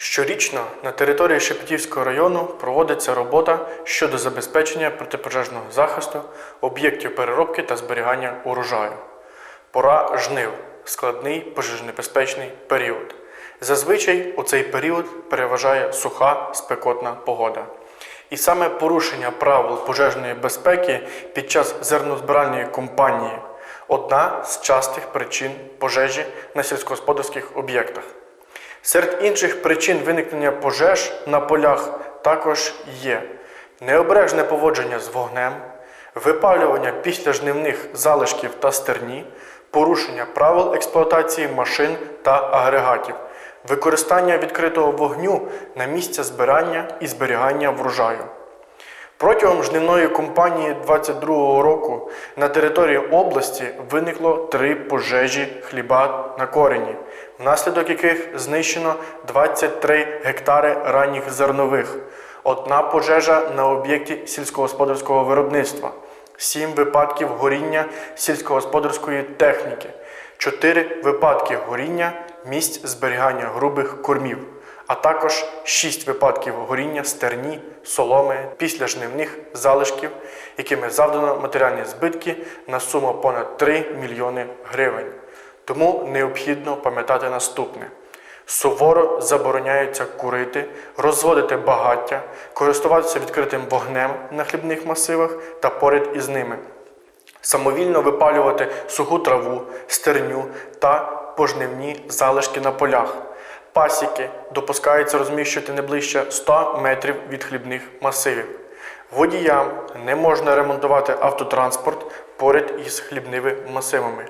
Щорічно на території Шепетівського району проводиться робота щодо забезпечення протипожежного захисту об'єктів переробки та зберігання урожаю. Пора жнив складний пожежнебезпечний період. Зазвичай у цей період переважає суха спекотна погода. І саме порушення правил пожежної безпеки під час зернозбиральної кампанії одна з частих причин пожежі на сільськогосподарських об'єктах. Серед інших причин виникнення пожеж на полях також є необережне поводження з вогнем, випалювання після жнивних залишків та стерні, порушення правил експлуатації машин та агрегатів, використання відкритого вогню на місця збирання і зберігання врожаю. Протягом жнивної кампанії 22 року на території області виникло три пожежі хліба на корені, внаслідок яких знищено 23 гектари ранніх зернових, одна пожежа на об'єкті сільськогосподарського виробництва, сім випадків горіння сільськогосподарської техніки, чотири випадки горіння місць зберігання грубих кормів а також 6 випадків горіння стерні, соломи після жнивних залишків, якими завдано матеріальні збитки на суму понад 3 мільйони гривень. Тому необхідно пам'ятати наступне: суворо забороняється курити, розводити багаття, користуватися відкритим вогнем на хлібних масивах та поряд із ними, самовільно випалювати суху траву, стерню та пожнивні залишки на полях. Пасіки допускається розміщувати не ближче 100 метрів від хлібних масивів. Водіям не можна ремонтувати автотранспорт поряд із хлібними масивами.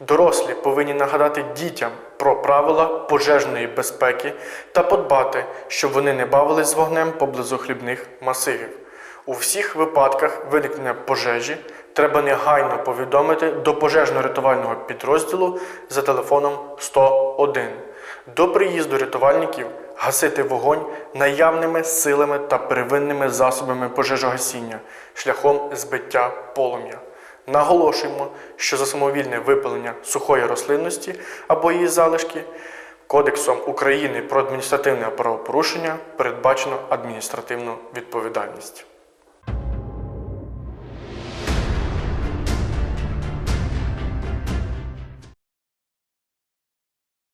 Дорослі повинні нагадати дітям про правила пожежної безпеки та подбати, щоб вони не бавились з вогнем поблизу хлібних масивів. У всіх випадках виникнення пожежі треба негайно повідомити до пожежно-рятувального підрозділу за телефоном 101. До приїзду рятувальників гасити вогонь наявними силами та первинними засобами пожежогасіння шляхом збиття полум'я. Наголошуємо, що за самовільне випалення сухої рослинності або її залишки Кодексом України про адміністративне правопорушення передбачено адміністративну відповідальність.